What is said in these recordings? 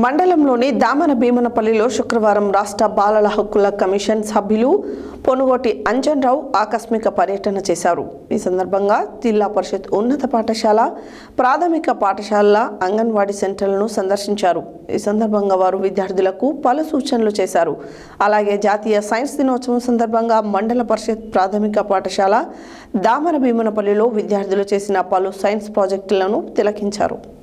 మండలంలోని దామన భీమనపల్లిలో శుక్రవారం రాష్ట్ర బాలల హక్కుల కమిషన్ సభ్యులు పొనుగోటి అంజన్ రావు ఆకస్మిక పర్యటన చేశారు. ఈ సందర్భంగా జిల్లా పరిషత్ ఉన్నత పాఠశాల ప్రాథమిక పాఠశాలల అంగన్వాడీ సెంటర్లను సందర్శించారు. ఈ సందర్భంగా వారు విద్యార్థులకు పలు సూచనలు చేశారు. అలాగే జాతీయ సైన్స్ దినోత్సవం సందర్భంగా మండల పరిషత్ ప్రాథమిక పాఠశాల దామన భీమనపల్లిలో విద్యార్థులు చేసిన పలు సైన్స్ ప్రాజెక్టులను తిలకించారు.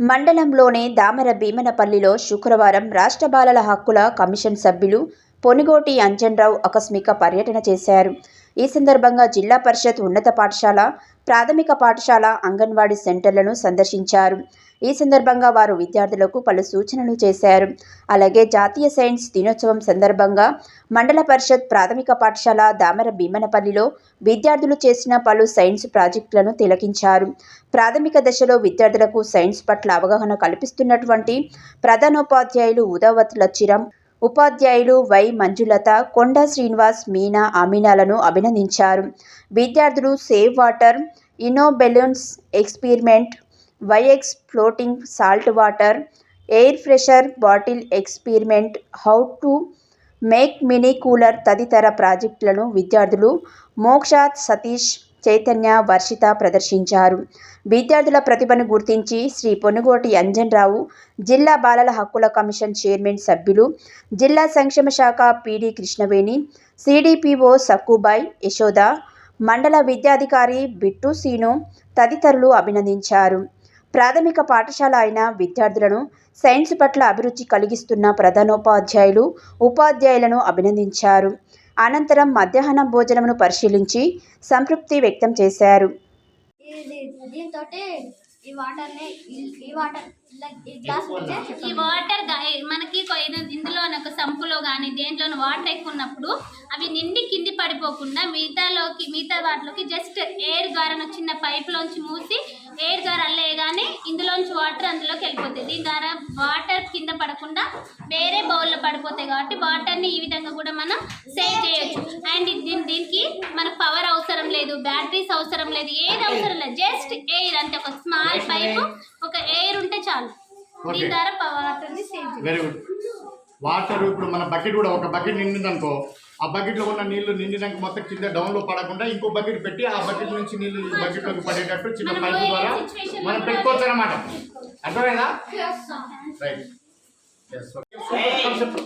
మండలంలోని దామర భీమనపల్లిలో శుక్రవారం రాష్ట్ర బాలల హక్కుల కమిషన్ సభ్యులు పొనిగోటి అంజన్రావు ఆకస్మిక పర్యటన చేశారు. ఈ సందర్భంగా జిల్లా పరిషత్ ఉన్నత పాఠశాల ప్రాథమిక పాఠశాల అంగన్వాడీ సెంటర్లను సందర్శించారు. ఈ సందర్భంగా వారు విద్యార్థులకు పలు సూచనలు చేశారు. అలాగే జాతీయ సైన్స్ దినోత్సవం సందర్భంగా మండల పరిషత్ ప్రాథమిక పాఠశాల దామర భీమనపల్లిలో విద్యార్థులు చేసిన పలు సైన్స్ ప్రాజెక్టులను తిలకించారు. ప్రాథమిక దశలో విద్యార్థులకు సైన్స్ పట్ల అవగాహన కల్పిస్తున్నటువంటి ప్రధానోపాధ్యాయులు ఉదావత్ లచ్చిరం ఉపాధ్యాయులు వై మంజులత కొండ శ్రీనివాస్ మీనా అమీనాలను అభినందించారు. విద్యార్థులు save water Eno balloons experiment y x floating salt water air freshener bottle experiment how to make mini cooler తదితర ప్రాజెక్టులను విద్యార్థులు మోక్షాత్ సతీష్ చైతన్య వర్షిత ప్రదర్శించారు. విద్యార్థుల ప్రతిభను గుర్తించి శ్రీ పొనుగోటి అంజన్ రావు జిల్లా బాలల హక్కుల కమిషన్ చైర్మన్ సభ్యులు జిల్లా సంక్షేమ శాఖ పిడి కృష్ణవేణి సిడిపిఓ సక్కుబాయ్ యశోద మండల విద్యాధికారి బిట్టు సీను తదితరులు అభినందించారు. ప్రాథమిక పాఠశాల అయిన విద్యార్థులను సైన్స్ పట్ల అభిరుచి కలిగిస్తున్న ప్రధానోపాధ్యాయులు ఉపాధ్యాయులను అభినందించారు. అనంతరం మధ్యాహ్నం భోజనమును పరిశీలించి సంతృప్తి వ్యక్తం చేశారు. దీంతో ఈ వాటర్ ఈ మనకి కొ- ఇది- ఇందులో ఒక సంపులో కానీ దేంట్లోనూ వాటర్ ఎక్కువ ఉన్నప్పుడు అవి నిండి కింది పడిపోకుండా మిగతాలోకి మిగతా వాటిలోకి జస్ట్ ఎయిర్ ద్వారా చిన్న పైప్లోంచి మూసి ఎయిర్ ద్వారా అల్లేయగానే ఇందులోంచి వాటర్ అందులోకి వెళ్ళిపోతాయి. దీని ద్వారా వాటర్ కింద పడకుండా వేరే బౌల్లో పడిపోతాయి కాబట్టి వాటర్ని ఈ విధంగా కూడా మనం సేవ్ చేయొచ్చు అండ్ దీని దీనికి మనకు పవర్ అవసరం లేదు బ్యాటరీస్ అవసరం లేదు ఏది అవసరం లేదు. జస్ట్ ఎయిర్ అంటే ఒక స్మాల్ పైప్ ఒక ఎయిర్ ఉంటే చాలు. దీని. ద్వారా వాటర్ని సేవ్ చేయొచ్చు. వెరీ గుడ్ వాటర్ ఇప్పుడు మన బకెట్ కూడా ఒక బకెట్ నిండింది అనుకో ఆ బకెట్లో ఉన్న నీళ్ళు నిండినాక మొత్తం కింద డౌన్లో పడకుండా ఇంకో బకెట్ పెట్టి ఆ బకెట్ నుంచి నీళ్ళు ఈ బకెట్లోకి పడేటట్టు చిన్న పైపు ద్వారా మనం పెట్టుకోవచ్చు అనమాట అర్థమైందా? రైట్ చూడు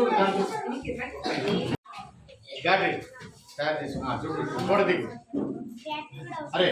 చూడు దాంట్లో. గాడి తయారు చేసి ఆ, చూడు అరే